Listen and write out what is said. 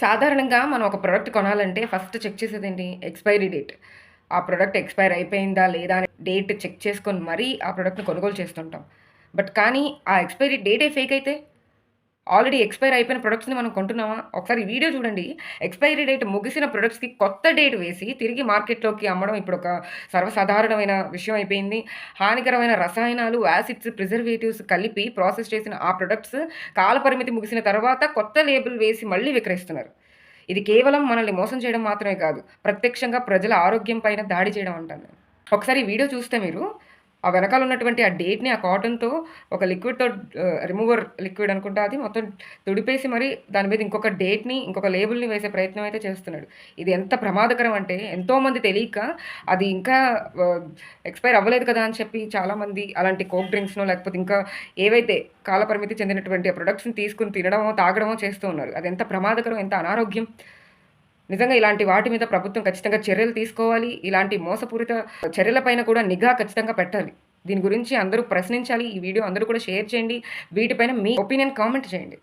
సాధారణంగా మనం ఒక ప్రోడక్ట్ కొనాలంటే ఫస్ట్ చెక్ చేసేది ఏంటి ఎక్స్పైరీ డేట్ ఆ ప్రోడక్ట్ ఎక్స్పైర్ అయిపోయిందా లేదా అని డేట్ చెక్ చేసుకొని మరీ ఆ ప్రోడక్ట్ని కొనుగోలు చేస్తుంటాం. బట్ కానీ ఆ ఎక్స్పైరీ డేటే ఫేక్ అయితే? ఆల్రెడీ ఎక్స్పైర్ అయిపోయిన ప్రొడక్ట్స్ని మనం కొంటున్నామా? ఒకసారి వీడియో చూడండి. ఎక్స్పైరీ డేట్ ముగిసిన ప్రొడక్ట్స్కి కొత్త డేట్ వేసి తిరిగి మార్కెట్లోకి అమ్మడం ఇప్పుడు ఒక సర్వసాధారణమైన విషయం అయిపోయింది. హానికరమైన రసాయనాలు యాసిడ్స్ ప్రిజర్వేటివ్స్ కలిపి ప్రాసెస్ చేసిన ఆ ప్రొడక్ట్స్ కాలపరిమితి ముగిసిన తర్వాత కొత్త లేబుల్ వేసి మళ్ళీ విక్రయిస్తున్నారు. ఇది కేవలం మనల్ని మోసం చేయడం మాత్రమే కాదు ప్రత్యక్షంగా ప్రజల ఆరోగ్యం పైన దాడి చేయడం అంటాను. ఒకసారి వీడియో చూస్తే మీరు ఆ వెనకాల ఉన్నటువంటి ఆ డేట్ని ఆ కాటన్తో ఒక లిక్విడ్తో రిమూవర్ లిక్విడ్ అనుకుంటా అది మొత్తం తుడిపేసి మరి దాని మీద ఇంకొక డేట్ని ఇంకొక లేబుల్ని వేసే ప్రయత్నం అయితే చేస్తున్నాడు. ఇది ఎంత ప్రమాదకరం అంటే ఎంతోమంది తెలియక అది ఇంకా ఎక్స్పైర్ అవ్వలేదు కదా అని చెప్పి చాలామంది అలాంటి కోక్ డ్రింక్స్నో లేకపోతే ఇంకా ఏవైతే కాలపరిమితి చెందినటువంటి ప్రొడక్ట్స్ని తీసుకుని తినడమో తాగడమో చేస్తూ ఉన్నారు. అది ఎంత ప్రమాదకరం ఎంత అనారోగ్యం. నిజంగా ఇలాంటి వాటి మీద ప్రభుత్వం ఖచ్చితంగా చర్యలు తీసుకోవాలి. ఇలాంటి మోసపూరిత చర్యలపైన కూడా నిఘా ఖచ్చితంగా పెట్టాలి. దీని గురించి అందరూ ప్రశ్నించాలి. ఈ వీడియో అందరూ కూడా షేర్ చేయండి. వీటిపైన మీ ఒపీనియన్ కామెంట్ చేయండి.